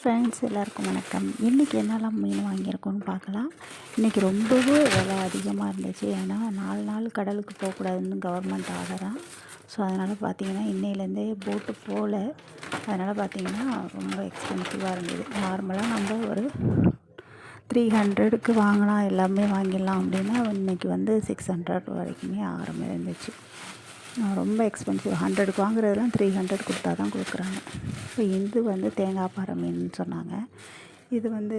Friends எல்லாருக்கும் வணக்கம். இன்றைக்கி என்னெல்லாம் மீன் வாங்கியிருக்கோன்னு பார்க்கலாம். இன்றைக்கி ரொம்பவே விலை அதிகமாக இருந்துச்சு. ஏன்னா நாலு நாள் கடலுக்கு போகக்கூடாதுன்னு கவர்மெண்ட் ஆர்டராக ஸோ அதனால் பார்த்தீங்கன்னா இன்னையிலேருந்தே போட்டு போகல அதனால் பார்த்தீங்கன்னா ரொம்ப எக்ஸ்பென்சிவாக இருந்தது. நார்மலாக நம்ம ஒரு த்ரீ ஹண்ட்ரடுக்கு வாங்கினா எல்லாமே வாங்கிடலாம் அப்படின்னா இன்றைக்கி வந்து சிக்ஸ் ஹண்ட்ரட் வரைக்குமே ஆரம்பம் இருந்துச்சு. ரொம்ப எக்ஸ்பென்சிவ் ஹண்ட்ரடுக்கு வாங்குறதெல்லாம் த்ரீ ஹண்ட்ரட் கொடுத்தா தான் கொடுக்குறாங்க. இப்போ இது வந்து தேங்காய் பாறை மீன் சொன்னாங்க. இது வந்து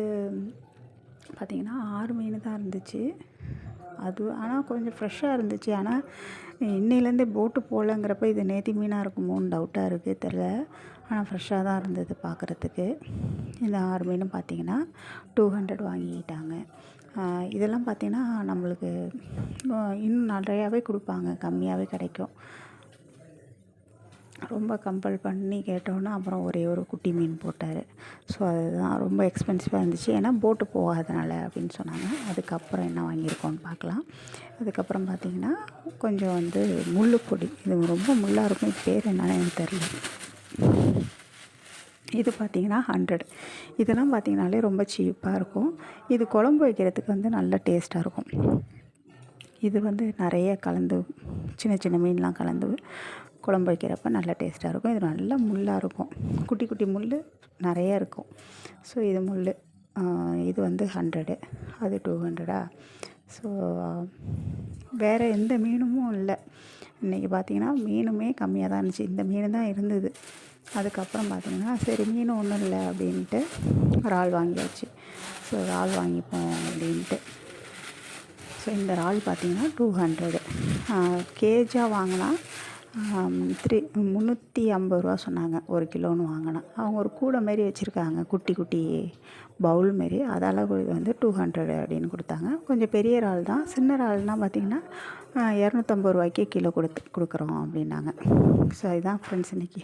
பார்த்திங்கன்னா ஆறு மீன் தான் இருந்துச்சு. அது ஆனால் கொஞ்சம் ஃப்ரெஷ்ஷாக இருந்துச்சு. ஆனால் இன்னையிலேருந்தே போட்டு போகலங்கிறப்ப இது நேத்தி மீனாக இருக்குமோன்னு டவுட்டாக இருக்குது தெரில ஆனால் ஃப்ரெஷ்ஷாக தான் இருந்தது பார்க்குறதுக்கு. இந்த ஆறு மீனும் பார்த்திங்கன்னா டூ ஹண்ட்ரட் வாங்கிக்கிட்டாங்க. இதெல்லாம் பார்த்திங்கன்னா நம்மளுக்கு இன்னும் நிறையாவே கொடுப்பாங்க கம்மியாகவே கிடைக்கும். ரொம்ப கம்பல் பண்ணி கேட்டோன்னா அப்புறம் ஒரே ஒரு குட்டி மீன் போட்டார். ஸோ அதுதான் ரொம்ப எக்ஸ்பென்சிவாக இருந்துச்சு. ஏன்னா போட்டு போகாதனால அப்படின்னு சொன்னாங்க. அதுக்கப்புறம் என்ன வாங்கியிருக்கோன்னு பார்க்கலாம். அதுக்கப்புறம் பார்த்திங்கன்னா கொஞ்சம் வந்து முள்ளுப்பொடி. இது ரொம்ப முள்ளாக இருக்கும். இது பேர் என்னன்னு எனக்கு தெரியல. இது பார்த்திங்கன்னா ஹண்ட்ரட் இதெல்லாம் பார்த்திங்கனாலே ரொம்ப சீப்பாக இருக்கும். இது குழம்பு வைக்கிறதுக்கு வந்து நல்ல டேஸ்ட்டாக இருக்கும். இது வந்து நிறைய கலந்து சின்ன சின்ன மீன்லாம் கலந்து குழம்பு வைக்கிறப்ப நல்ல டேஸ்ட்டாக இருக்கும். இது நல்ல முள்ளாக இருக்கும். குட்டி குட்டி முள் நிறைய இருக்கும். ஸோ இது முள் இது வந்து ஹண்ட்ரடு அது டூ ஹண்ட்ரடா ஸோ வேறு எந்த மீனுமும் இல்லை. இன்றைக்கி பார்த்திங்கன்னா மீனுமே கம்மியாக தான் இருந்துச்சு. இந்த மீன் தான் இருந்தது. அதுக்கப்புறம் பார்த்திங்கன்னா சரி மீன் ஒன்றும் இல்லை அப்படின்ட்டு இறால் வாங்கியாச்சு. ஸோ இறால் வாங்கிப்போம் அப்படின்ட்டு. ஸோ இந்த இறால் பார்த்திங்கன்னா டூ ஹண்ட்ரடு கேஜாக வாங்கினா த்ரீ முந்நூற்றி ஐம்பது ரூபா சொன்னாங்க. ஒரு கிலோன்னு வாங்கினா. அவங்க ஒரு கூடை மாரி வச்சுருக்காங்க. குட்டி குட்டி பவுல் மாரி. அதால் இது வந்து டூ ஹண்ட்ரட் அப்படின்னு கொடுத்தாங்க. கொஞ்சம் பெரிய இறால் தான். சின்ன இறால்னால் பார்த்திங்கன்னா இரநூத்தம்பது ரூபாய்க்கே கிலோ கொடுத்து கொடுக்குறோம் அப்படின்னாங்க. ஸோ இதுதான் ஃப்ரெண்ட்ஸ் இன்றைக்கி